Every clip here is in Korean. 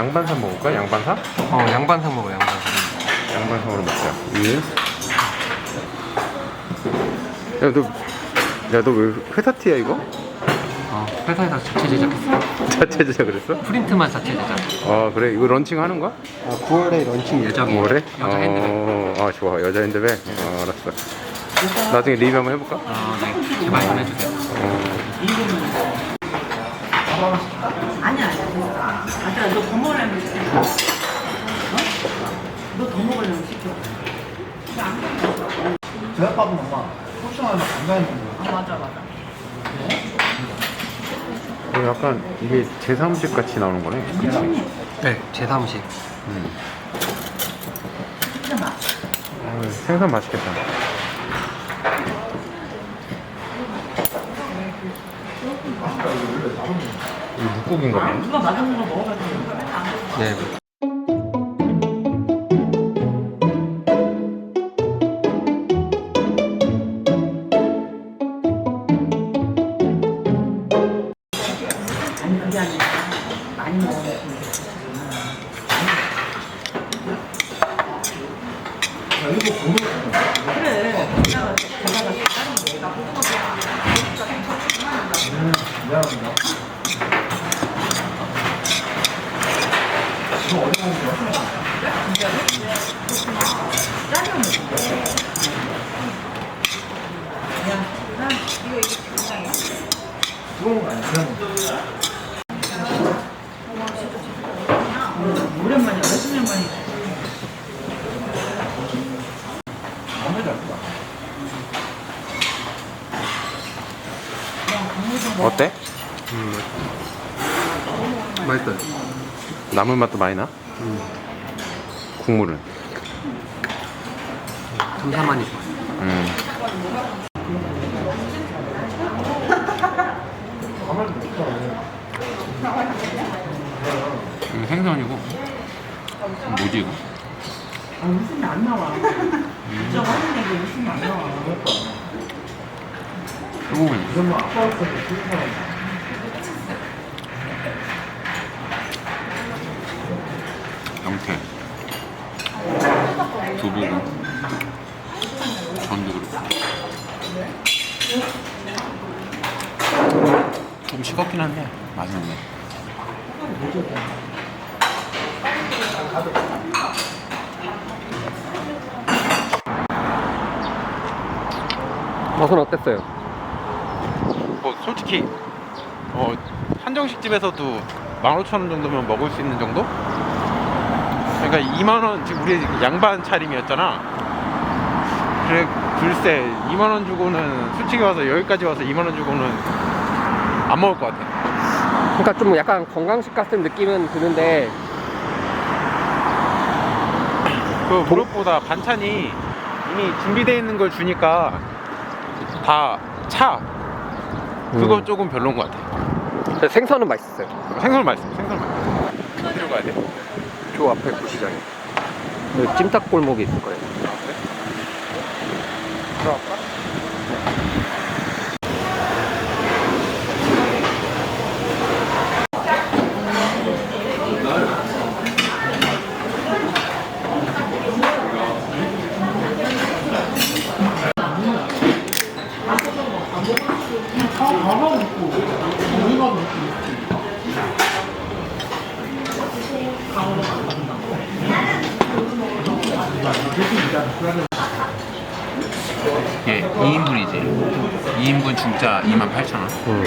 양반삼 먹을까? 양반삼? 어 양반상 먹어 양반상 양반삼으로 먹자. 이. 야, 너, 야, 너 왜 회사 티야, 이거? 어 회사에서 자체 제작했어 자체 제작 그랬어? 프린트만 자체 제작 아, 그래? 이거 런칭 하는 거야? 어, 9월에 런칭 예정이에요 뭐래? 여자 핸드백 어, 아, 좋아. 여자 핸드백? 어, 알았어. 나중에 리뷰 한번 해볼까? 어네 제발 좀 해주세요. 아까 너 더 먹으려면 시켜. 어? 너더 먹으려면 시켜. 제작밥은 엄마 포션하면 간장이 먹는 아, 맞아, 맞아. 이거 약간 이게 제3집 같이 나오는 거네. 그치? 네 제3식 음. 진짜 맛. 어, 생선 맛있겠다. 이거 묵국인가 봐. 누가 맛없는 거 먹어가지고. 네 몇십 년 만에 어때? 맛있어요 나물 맛도 많이 나? 국물은? 탐사만이 좋아요 음. 이거 생선이고 뭐지 이거? 아, 웃음이 안 나와. 진짜 하는 얘기 웃음이 안 나와. 소고기 영태 두부고 전도 그렇고 좀 싱겁긴 한데 맛있네 맛은 어땠어요? 뭐 솔직히 어, 한정식 집에서도 15,000원 정도면 먹을 수 있는 정도? 그러니까 2만 원 지금 우리 양반 차림이었잖아. 그래 글쎄 2만 원 주고는 솔직히 와서 여기까지 와서 2만 원 주고는 안 먹을 것 같아. 그러니까 좀 약간 건강식 같은 느낌은 드는데 그 무엇보다 반찬이 이미 준비되어 있는 걸 주니까 다 차. 그거 음. 조금 별로인 것 같아. 생선은 맛있어요 생선 맛있어. 생선 맛있어. 어디로 가야 돼? 저 앞에 구시장에. 그 찜닭 골목이 있을 거예요. 들어갈까? 이게 2인분이지. 2인분 중짜 28,000원. 음.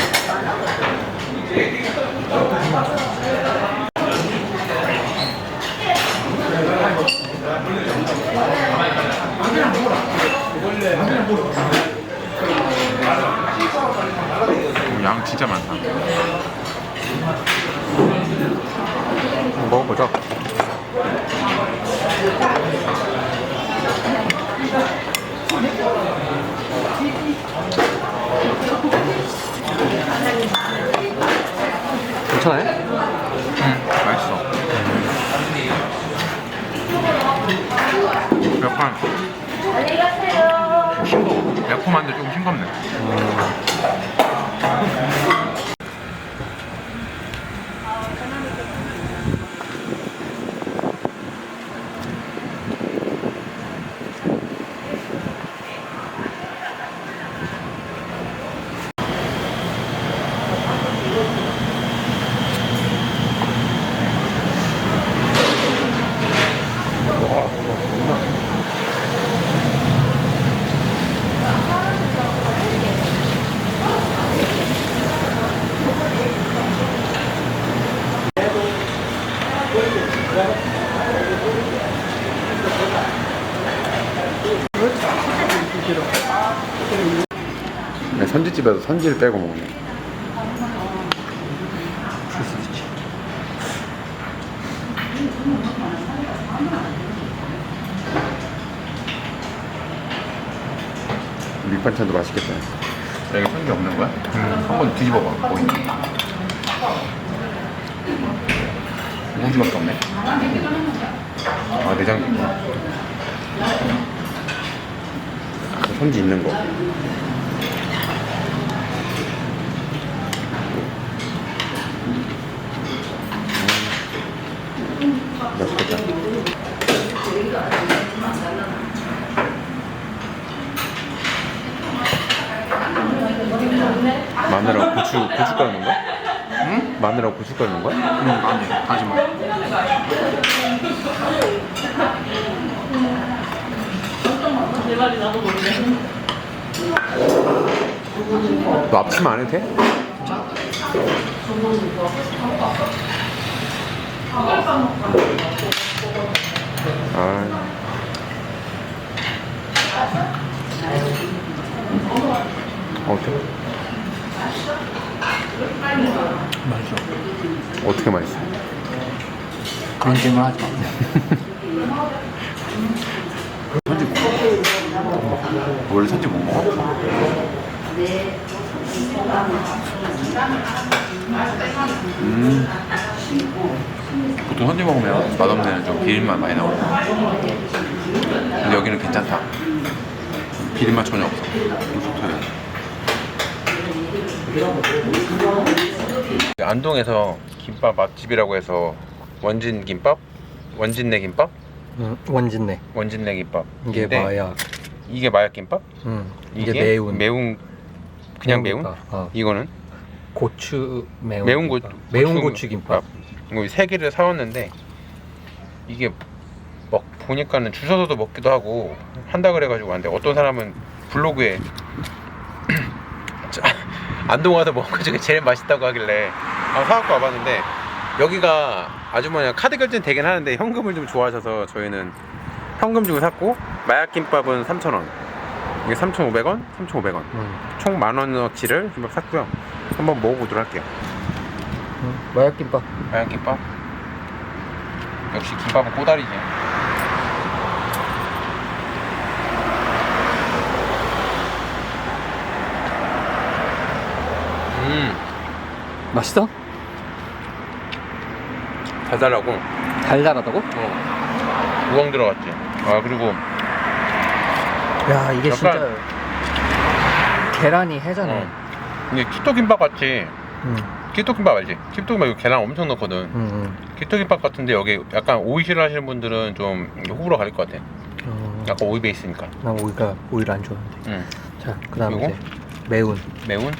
양 진짜 많다. 한번 먹어보죠 괜찮아요? 응, 맛있어. 약간 매콤한데 조금 싱겁네. 집에서 선지를 빼고 먹네. 밑반찬도 맛있겠다. 여기 선지 없는 거야? 한번 뒤집어봐. 보이. 우주밖에 없네. 아 내장도 있구나. 선지 있는 거. 맛있겠다. 마늘하고 고추 고춧 가루 넣은 거야? 응? 가루 넣은 거야? 응 아니 하지 마너 앞치마 안 해도 돼? 아. 어때? 맛있어 어떻게 맛있어? 그런 질문 하지 마 선지 못 먹어. 원래 선지 못 먹어? 음. 보통 선지 먹으면 맛없는 데는 좀 비린맛 많이 나오고. 근데 여기는 괜찮다. 비린맛 전혀 없어. 좋다. 안동에서 김밥 맛집이라고 해서 원진 김밥? 원진내 김밥? 응 원진네 원진내 김밥. 이게 마약 이게 마약 김밥? 응 이게, 이게 매운 매운 그냥 매운? 김밥. 어. 이거는 고추 매운 매운 고 김밥. 매운 고추 김밥 이거 세 개를 사왔는데 이게 막 보니까는 주셔서도 먹기도 하고 한다 그래가지고 왔는데 어떤 사람은 블로그에 자, 안동 와서 먹은 것 중에 제일 맛있다고 하길래. 한번 사갖고 와봤는데 여기가 아주머니가 카드 결제는 되긴 하는데 현금을 좀 좋아하셔서 저희는 현금 주고 샀고 마약김밥은 3,000원. 이게 3,500원? 3,500원. 응. 총 만원어치를 김밥 샀고요. 한번 먹어보도록 할게요. 응. 마약 김밥. 하얀 김밥? 역시 김밥은 꼬다리지 음 맛있어? 달달하고 달달하다고? 어 우엉 들어갔지 아 그리고 야 이게 약간- 진짜 계란이 해잖아 어. 이게 키토 김밥 같이 응. 키토 김밥 알지? 키토 김밥 이거 계란 엄청 넣거든 응, 응. 키토 김밥 같은데 여기 약간 오이 싫어하시는 분들은 좀 호불호 가릴 것 같아 어, 약간 오이 베이스니까 난 오이가 오이를 안 좋아하는데 응 자 그다음에? 이제 매운 매운?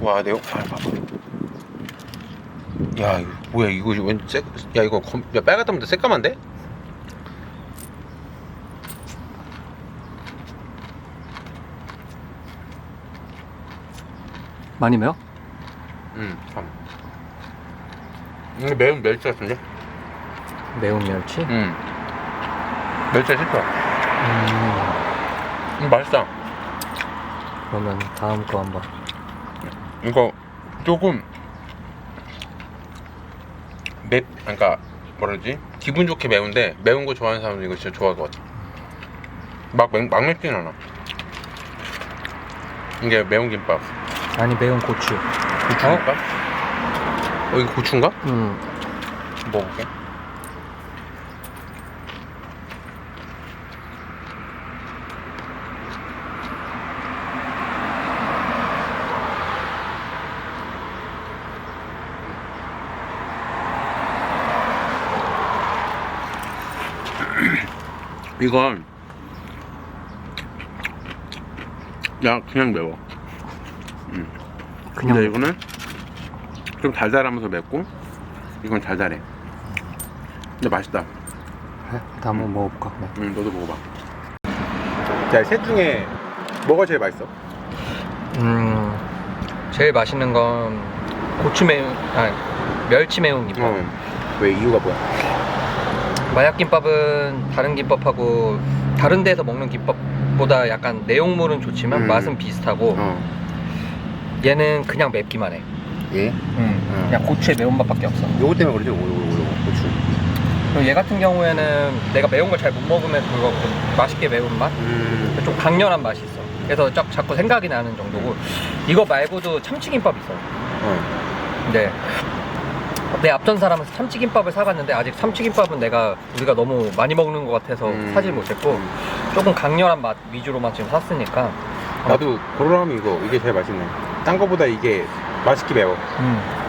와 내용 아 봐봐 야 이거 뭐야 이거 왠 쎄? 야 이거 검, 야 빨갛다면 새까만데? 많이 매워? 응 참. 이게 매운 멸치 같은데? 매운 멸치? 응 멸치 싫어 음, 음 맛있다 그러면 다음 거 한번 이거 조금 맵 그러니까 뭐라 그러지 기분 좋게 매운데 매운 거 좋아하는 사람은 이거 진짜 좋아할 것 같아 막, 맹, 막 맵진 않아 이게 매운 김밥 아니 매운 고추 고추인가? 어? 이거 고추인가? 음, 먹어볼게 이건 야 그냥 매워 그냥 근데 이거는 좀 달달하면서 맵고 이건 달달해 근데 맛있다 그래? 일단 한번 먹어볼까 그래. 응 너도 먹어봐 자 셋 중에 뭐가 제일 맛있어? 음 제일 맛있는 건 고추 매운 아니 멸치 매운 김밥 어. 왜 이유가 뭐야? 마약 김밥은 다른 김밥하고 다른 데서 먹는 김밥보다 약간 내용물은 좋지만 음. 맛은 비슷하고 어. 얘는 그냥 맵기만 해. 얘? 음, 그냥 고추의 매운맛밖에 없어. 요거 때문에 그러죠. 요거, 요거, 요거, 고추. 그리고 얘 같은 경우에는 내가 매운 걸 잘 못 먹으면 불구하고 맛있게 매운 맛? 음. 좀 강렬한 맛이 있어. 그래서 쫙 자꾸 생각이 나는 정도고 이거 말고도 참치김밥 있어. 어. 근데 내 앞전 사람은 참치김밥을 사갔는데 아직 참치김밥은 내가 우리가 너무 많이 먹는 것 같아서 음. 사질 못했고 조금 강렬한 맛 위주로만 지금 샀으니까 나도 고로라면 이거 이게 제일 맛있네. 딴 거보다 이게 맛있게 매워. 음.